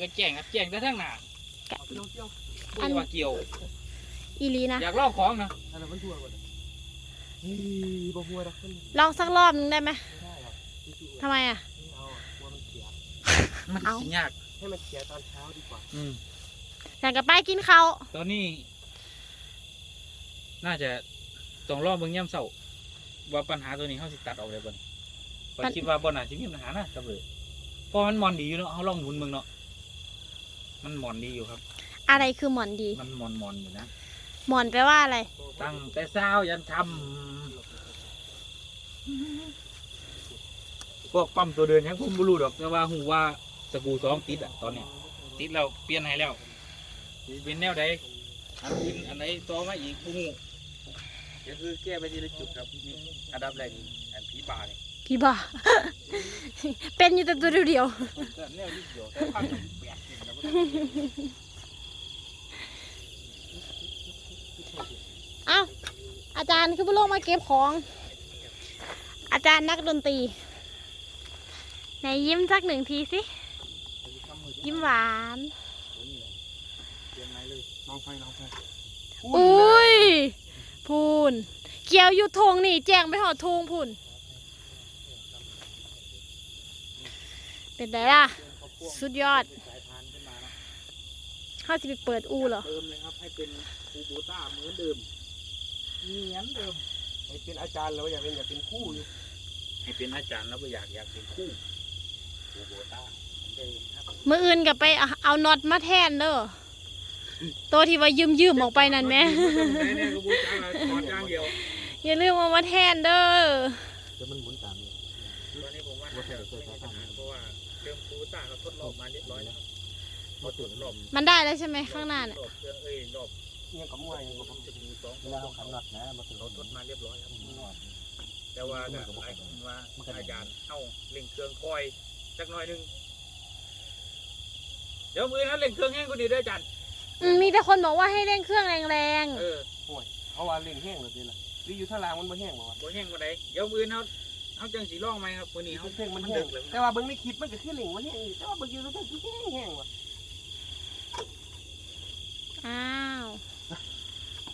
ก็แจ้งครับแจ้งแต่ทั้งหน้าเกี่ยวเกี่ยวบ่ได้ว่าเกี่ยว อีหลีนะอยากลองของนะอันนั้นมันทั่วหมดนี่บ่หัวดอกมันลองสักรอบนึงได้ไหมไม่ได้หรอกจู่ๆทำไมอะ ไม่เอาอะกลัวมันเสียมันเอ้าสิยากให้มันเสียตอนเช้าดีกว่าอืมอยากกับไปกินข้าวตอนนี้ น่าจะต้องรอเบิ่งย่ำเช้าว่าปัญหาตัวนี้เขาสิตัดออกได้บ่นี่ข้อยคิดว่าบ่น่าสิมีปัญหานะกับเลย เพราะมันมอนดีอยู่เนาะเขาลองหมุนเบิ่งเนาะมันมอนดีอยู่ครับ อะไรคือหมอนดี มันมอนมอนอยู่นะหมอนแปลว่าอะไร ตั้งแต่เช้ายันค่ำพวกปั๊มตัวเดินยังผมบ่รู้ดอกแต่ว่าหูว่าสกรูสองติดอะตอนเนี้ยติดแล้วเปลี่ยนให้แล้วสิเป็นแนวใดอันอื่นอันไหนต่อมาอีกบ่ฮู้ก็คือแก้ไปทีละจุดครับนี่อันดับแรกนี่อันผีบานี่พี่บ้า เป็นอยู่แต่ตัวเดียวก็แนวนิดเดียวแต่พังมันแปลกจริงนะบ่ได้ๆเอ้าอาจารย์คือผู้ลงมาเก็บของ อาจารย์นักดนตรีไหนยิ้มสักหนึ่งทีสิ ยิ้มหวานเปลี่ยนไหนเลยน้องไฟน้องไฟอุ้ยพูน เกี่ยวอยู่ทงนี่แจ้งไปหอดทงพูน เป็นไงล่ะ สุดยอดสายพานขึ้นมาเนาะเขาสิไปเปิดอูเหรอเติมเลยครับ ให้เป็นคูโบต้าเหมือนเดิมเหมือนเดิมไอ้เป็นอาจารย์แล้วอยากเป็นอยากเป็นคู่อยู่ให้เป็นอาจารย์แล้วก็อยากอยากเป็นคู่คูโบต้าเหมือนเดิมครับมืออื่นกับไปเอาเอาน็อตมาแทนเด้อตัวที่ว่ายืมยืมๆออกไปนั่นไหมไหนเนี่ยคูโบต้าถอดอย่างเดียวอย่าลืมเอามาแทนเด้อ ครื่องคูโบต้าเขาทดลองมาเรียบร้อยแล้วเขาทดลองมันได้แล้วใช่ไหมข้างหน้าเนี่ยรอบเครื่องเอ้ยรอบยังกับมวยยังกับผมจะมีสองเวลาเขาขันน็อตนะมาถึงเขาทดมาเรียบร้อยครับแต่ว่าก็หลายคนว่าอาจารย์เอ้าเล่งเครื่องคอยสักหน่อยนึงเดี๋ยวมือนั้นเล่งเครื่องแห้งก็ดีด้วยอาจารย์มีแต่คนบอกว่าให้เร่งเครื่องแรงเออเพราะว่าเล่นแห้งเลยทีละหรือยู่ท่ารางมันบ่แห้งหรอวะบ่แห้งบ่ได้เดี๋ยวมือเขา เขาจังสีร่องไหมครับวันนี้เขาเพลงมันมันแห้ดึงกเลยแต่ว่าเบิ่งในคลิปมันก็คือเล่งมันแห้งอยู่แต่ว่าเบิ่งอยู่ท่าคือแห้งแห้งว่ะๆอ้าว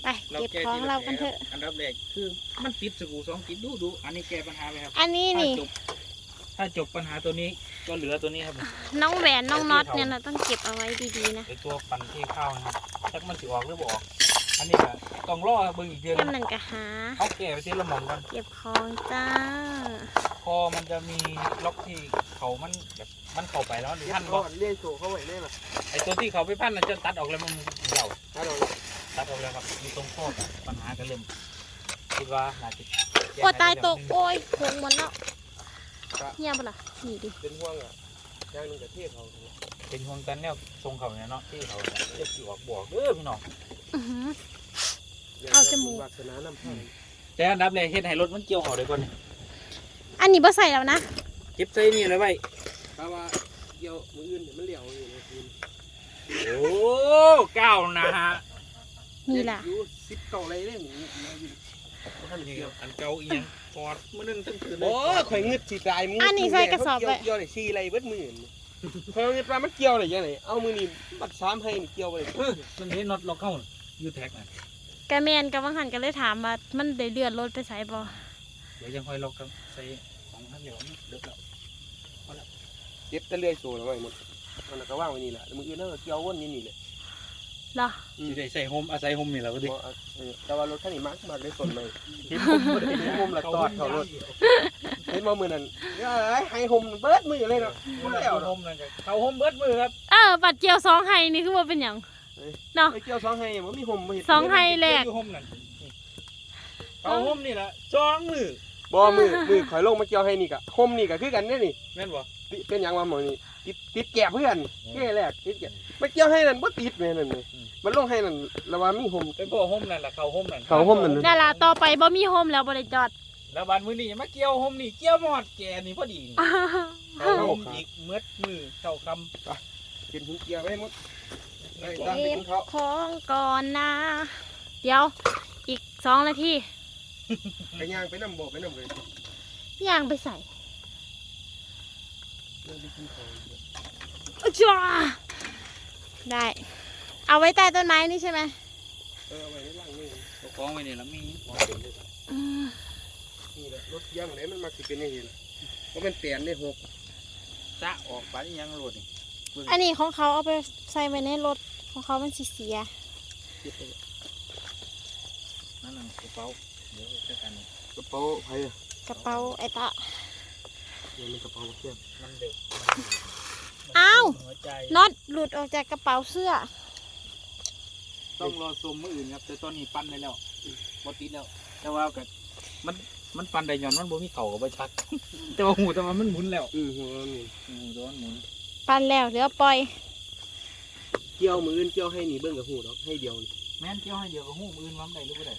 ไปเราเก็บแก้ของทีละเรากันเถอะอันดับแรกคือ มันติดสกรูสองติดดูดูอันนี้แก้ปัญหาไปครับ อันนี้ถ้านี่จบถ้าจบปัญหาตัวนี้ก็เหลือตัวนี้ครับ น้องแหวนน้องน็อตเนี่ยเราต้องเก็บเอาไว้ดีๆนะไอตัวปั่นที่เข้านะครับถ้ามันสิออกหรือบ่ออก อันนี้ก็ต้องรอเบิ่งอีกเดือนเล่มงหนึ่งกะหาเขาแก้ไปทีละหม่องก่อนเก็บของจ้า คอมันจะมีล็อกที่เขามันแบบมันเข้าไปแล้วหรือท่านก็ก็เลี้ยงโชว์เขาไว้เลยล่ะไอตัวที่เขาไปพันน่ะจะตัดออกแล้วมันเหี่ยวถ้าเราตัดออกแล้วครับมีตรงข้อกับปัญหากันเริ่มคิดว่าน่าจะแก้โอ้ยตายตกให้โอ้ยโค้งมันเนาะเงียบปะล่ะนี่ดิเป็นห่วงอะอย่างหนึงกับเทศเขาเป็นห่วงกันแนวทรงเขาเนี่ยเนาะที่เขาเรียกสิออกบวกเด้อพี่น้องอื้อหือย่ง เอาจมูก วาสนาน้ำพันแต่อันดับแรกเฮ็ดให้รถมันเกี่ยวเขาได้ก่อนอันนี้บ่ใส่แล้วนะ เก็บใส่นี่เลยไว้ถ้าว่าเกี่ยวมืออื่นเดี๋ยวมันเหลียวอยู่ในคืนโอ้ก้าวหนะฮะนี่ล่ะอยู่สิบเก่าอะไรเนี่ยหนูท่านนี่เกี่ยวอันเก่าอีหยังกอดมื้อนึงทั้งคืนเลยโอ้ข่อยเงึดสิตายมึงอันนี้ใส่กระสอบไว้ เกี่ยวได้สี่ไรเบิดมือนี่ข่อยเงึดว่ามันเกี่ยวได้ยังไงเอามือนี่บัดสามให้นี่เกี่ยวไปเลยเออมันเห็นน็อตล็อกเข้าอ ยู่แท็กน่ะกะแมนกับวังหันก็เลยถามว่ามันได้เลื่อนรถไปใส่บ่เดี๋ยวยังค่อยล็อกครับใส่ของท่านเดี๋ยวนี่เลิกแล้วเจ็บแต่เลื่อยโซ่แล้วไว้หมดมันก็ว่างไว้นี่แหละมืออื่นนั่นก็เกี่ยววนนี่นี่แหละเหรอสิได้ใส่โฮมอาศัยโฮมนี่แหละก็ดิบ่เอาเออแต่ว่ารถคันนี้มากมากได้ส่วนไหมทิมโฮมบ่ได้ทิ่มโฮมละตอดเข้ารถเห็นมามือนั้นเอ้ยให้ห่มเบิดมือเลยเนาะบ่ได้เอาโฮมนั่นก็เขาโฮมเบิดมือครับเออบัตรเจียวสองไฮนี่คือว่าเป็นหยัง เนาะไอ้เกี่ยวสองให้มันมีห่มบ่เห็นสองไฮแรกอยู่โฮมนั่นนี่เขาโฮมนี่ล่ะสองมือบ่มือมือข่อยลงมาเกี่ยวให้นี่กะห่มนี่ก็คือกันเนี่ยนี่แม่นบ่ติเป็นหยังว่าหมองนี่ติดติดแกะเพื่อนแก่แรกติดแกะมาเกี่ยวให้นั่นบ่ติดแม่นั่นนี่มันลงให้นั่นแล้วว่ามีห่มเป็นพวกโฮมนั่นล่ะเขาโฮมนั่นเขาโฮมนั่น นั่นล่ะต่อไปบ่มีโฮมแล้วบ่ได้จอด แล้วบัดมื้อนี้มาเกี่ยวโฮมนี่เกี่ยวหมอดแกนี่พอดีนี่เขาโฮมอีกเมืดมือเข้าคำ กินถุงเกี่ยวไว้หมดได้ เก็ตามไปบกินข้าวของก่อนนะ เดี๋ยวอีกสองนาทีไปย่างไปน้ำบ่ไปน้ำเลยย่างไปใส่เรื่องไปกินข้าวอะจ้าได้ เอาไว้ใต้ต้นไม้นี่ใช่ไหมเออเอาไว้ในล่างนี่เอาของไว้นี่แล้วมีของเต็มเลยอืมนี่แหละรถย่างไหนมันมักสิเป็นอย่างนี้ล่ะก็เป็นเปลี่ยนได้หกจะออกไปยังโหลดนี่อันนี้ของเขาเอาไปใส่ไว้ในรถ ของเขามันสีเสียนั่นน่ะกระเป๋าเดี๋ยวจัดการนี่กระเป๋าไผ่อะกระเป๋าไอ้ตะเนี่ยมันกระเป๋าเทียมมันเด็กอ้าวหัวใจน็อตหลุดออกจากกระเป๋าเสื้อ ต้องรอชมมืออื่นครับแต่ตอนนี้ปั้นได้แล้วบติดแล้วแต่ว่าก็มันมันปั้นได้ย้อนมันบ่มีเข่ากับใบชัก แต่ว่าหูแต่ว่ามันหมุนแล้วอือหัวนี่หูตัวมันหมุนปันแล้วเหลือปล่อยเกี่ยวมืออื่นเกี่ยวให้หนีเบิ่งกับหูดอกให้เดียวนี่แม่นเกี่ยวให้เดียวกับหูมืออื่นมันได้หรือบ่ได้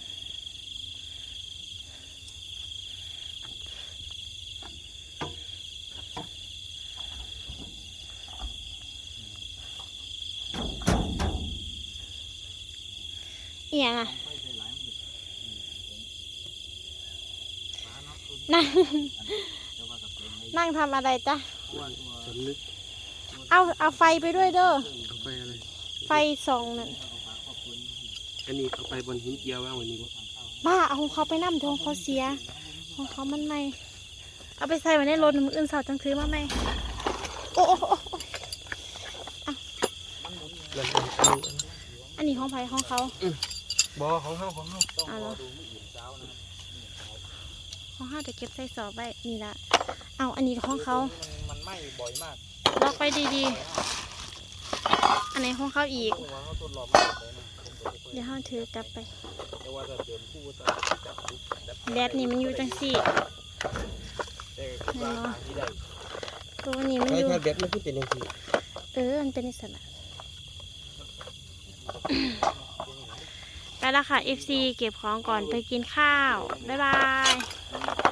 เอียงอะต้องไฟใส่หลายมันอยู่อืมฟ้าเนาะคือนั่งแต่ว่ากับเป็นในนั่งทำอะไรจ๊ะตัวตัวสำนึกเอาเอาไฟไปด้วยเด้อเอาไปอะ ไรไฟส่องนั่นเอาฟ้าขอบคุณอันนี้เอาไปบนหินเกียวว่างวันนี้บ่ทางเข้าบ้าเอาของเขาไปนั่มทงเขาเสีย ของเขามันไม่ เอาไปใส่ไว้ในรถมืออื่นสาวจังถือมาไหมโอ้โอ้โอ้โอ้มันหมุนอยู่นั่นอันนี้อันนี้ของไผของเขาบ่ของเฮาของเฮาต้องเอารเหรออดูมืออื่นเช้านะนี่เช้าของเขาจะเก็บใส่สอบไว้นี่ละเอาอันนี้ของเขามันมันไหม้บ่อยมากล็อกไปดีๆ อันไหนของเขาอีกต้องวางเขาทดลองมากเลยนะผมก็บ่ค่อยเดี๋ยวเขาถือกลับไปแต่ว่าถ้าเดินคู่จะจับปุ๊บจับแดดนี่มันอยู่จังสี่แต่คิดว่าทางที่ได้ตัวนี้มันใช่อยู่ถ้าแบบมันคือเป็นจังซี่เออ มันเป็นอิสระไปละค่ะ FC เก็บของก่อนไปกินข้าว บ๊ายบาย